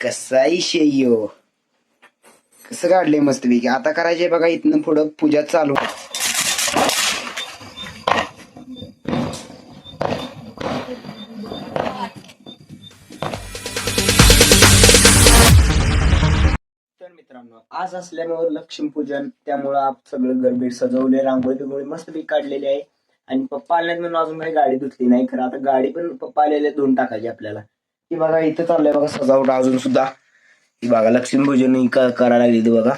कसाई शेयो कसं काढले मस्तपैकी? आता करायचे बघा इथनं पुढं पूजा चालू. मित्रांनो आज असल्यामुळे लक्ष्मीपूजन त्यामुळं आप सगळं गरबीड सजवले रांगोळी बिंगोळी मस्तपैकी काढलेली आहे. आणि पप्पा आल्यात म्हणून अजून काही गाडी धुतली नाही खरं. आता गाडी पण पप्पा आलेले धुवून टाकायची आपल्याला. ती बघा इथं चाललंय बघा सजावट अजून सुद्धा. ही बघा लक्ष्मीपूजन ही करायला लागली ती बघा.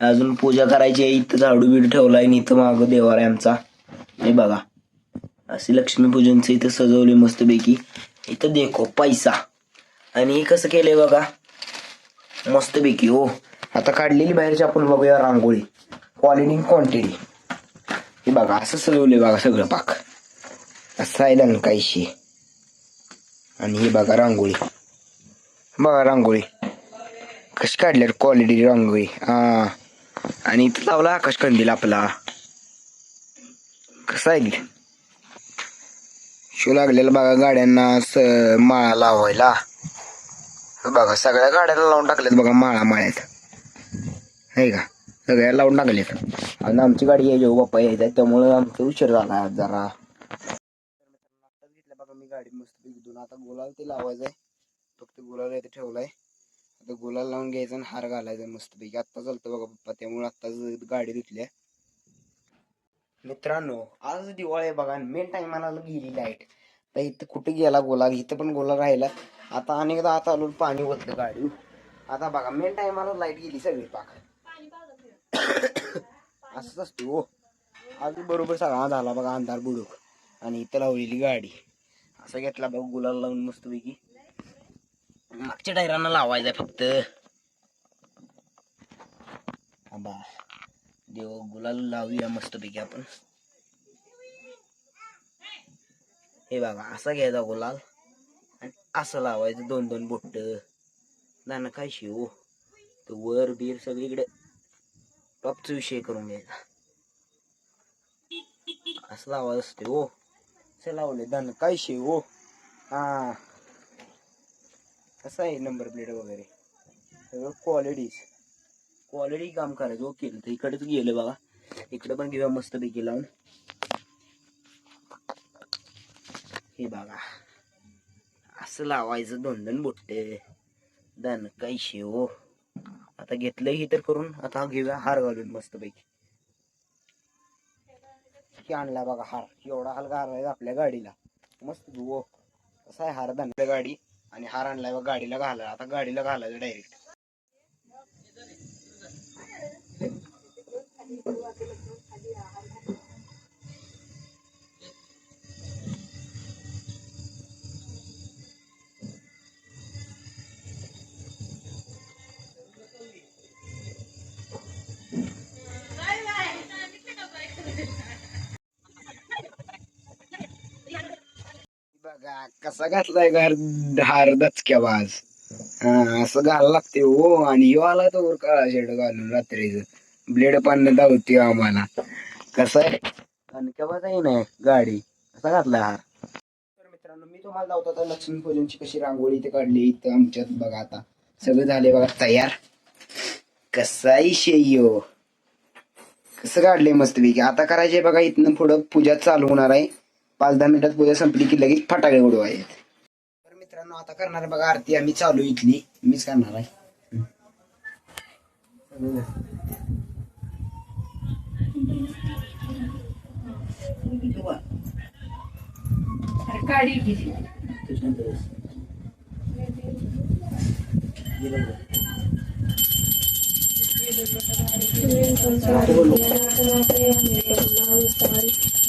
अजून पूजा करायची आहे इथं झाडू बिडू ठेवलाय आणि इथं मागं देवार आहे आमचा. हे बघा असे लक्ष्मीपूजनचं इथं सजवले मस्तपैकी. इथं देखो पैसा. आणि हे कसं केलंय बघा मस्तपैकी हो. आता काढलेली बाहेरची आपण बघूया रांगोळी. क्वालिटी क्वांटिटी हे बघा असं सजवले बघा सगळं पाक. असं आहे ना काहीशी आणि हे बघा रांगोळी. बघा रांगोळी. कशी काढल्यात क्वालिटी रांगोळी. हा. आणि इथं लावला आकाश कंदील आपला. कसा आहे? शो लागलेला बघा गाड्यांना स- माळा लावायला. बघा सगळ्या गाड्याला लावून टाकल्यात बघा माळा माळ्यात. नाही का? सगळ्या लावून टाकल्यात. आणि आमची गाडी यायची बाप्पा यायचा त्यामुळं आमचा उशीर झाला जरा. मी गाडी मस्त घेऊन आता गुलाल ते लावायचंय. फक्त गुलाल इथे ठेवलाय. आता गुलाल लावून घ्यायचा आणि हार घालायचा मस्तपैकी आत्ता चालतं बघा पप्पा त्यामुळे आत्ताच गाडी धुतल्या मित्रांनो आज दिवाळी आहे बघा मेन टायमाला गेली लाइट तर इथं कुठे गेला गोला इथं पण गोला राहिला. आता अनेकदा आता आलो पाणी ओतलं गाडी. आता बघा मेन टाइमाला लाइट गेली सगळी पाक. असंच असतो हो. आज बरोबर सगळा झाला बघा अंधार बुडूक. आणि इथं लावलेली गाडी. असं घेतला बघा गुलाल लावून मस्तपैकी. मागच्या टायरांना लावायचा फक्त. हा बा. देव गुलाल लावूया मस्तपैकी आपण. हे बघा असा घ्यायचा गुलाल. आणि असं लावायचं दोन दोन बोट. दाना काय शिव? तो वर बीर सगळीकडे. टॉपचा विषय करून घ्यायचा. असं लावायचं असते हो. लावले दान काय शे हो? हा. कसं आहे नंबर प्लेट वगैरे? सगळं क्वालिटीज क्वालिटी काम करायचं ओके तर इकडेच गेलं बघा. इकडे पण घेऊया मस्त पैकी लावून. हे बघा. असं लावायचं दोन दोन बोट्टे काय शे शेव आता घेतलं ही तर करून आता घेऊया हार घालून मस्त पैकी की आणला बघा हार. एवढा हार आहे आपल्या गाडीला. मस्त धुवो. कसा आहे हार धनल्या गाडी आणि हार आणलाय बघा गाडीला घालायला. आता गाडीला घालायचं डायरेक्ट कसा घातलाय घर? हार दचक्या बाज हा असं घालायला लागते हो. आणि ह्यो आला तो वर काळा शेड घालून रात्रीच. ब्लेड पान धावते आम्हाला. कसं आहे? आणि केव्हा जाई नाही गाडी. कसा घातलाय हार? तर मित्रांनो मी तुम्हाला लावतो आता लक्ष्मीपूजनची कशी रांगोळी इथे काढली. इथं आमच्यात बघा आता. सगळं झाले बघा तयार. कसाही शेयो कसं काढले मस्तपैकी. आता करायचे बघा इथनं पुढं पूजा चालू होणार आहे. पाच दहा मिनिटात पूजा संपली की लगेच फटाके उडवाय तर मित्रांनो आता करणार बघा आरती. आम्ही चालू इथली. मीच करणार आहे.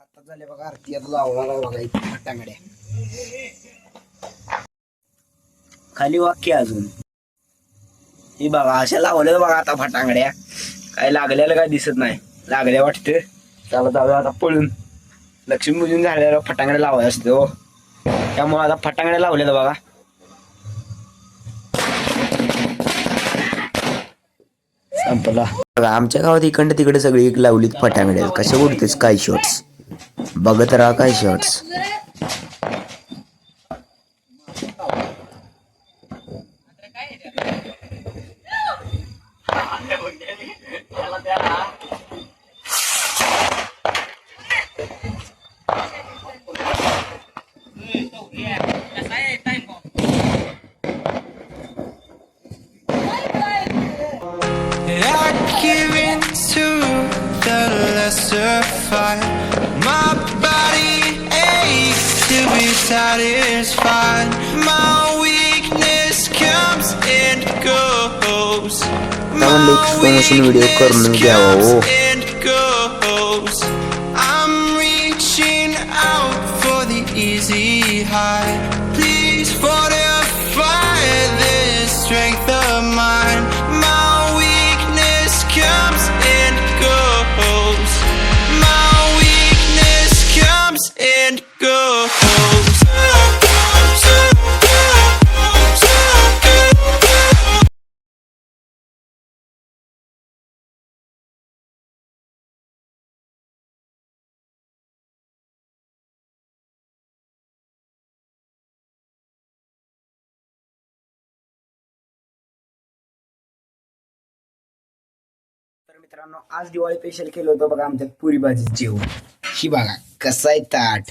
आता झाले बघा आरती आता लावणार आहे बघा इथे खाली वाक्य अजून. ही बघा अशा लावल्या बघा आता फटांगड्या. काय लागल्याला काय दिसत नाही. लागल्या वाटतं. त्याला जाऊया आता पळून. लक्ष्मीपूजन झाल्यावर फटांगड्या लावायला असते हो. त्यामुळे आता फटांगड्या लावलेल्या बघा. संपला. बघा आमच्या गावात इकडं तिकडे सगळी एक लावलीत फटांगड्या कशा उडतेच काय शॉर्ट्स बघत राहा काय shorts adherence to the lesser fight. My body aches to be satisfied. My weakness comes and goes. My weakness comes and goes. I'm reaching out for the easy high. Please fortify this strength. मित्रांनो आज Diwali special केलं होतं बघा आमच्यात पुरी भाजी जेवण. ही बघा कसं आहे ताट.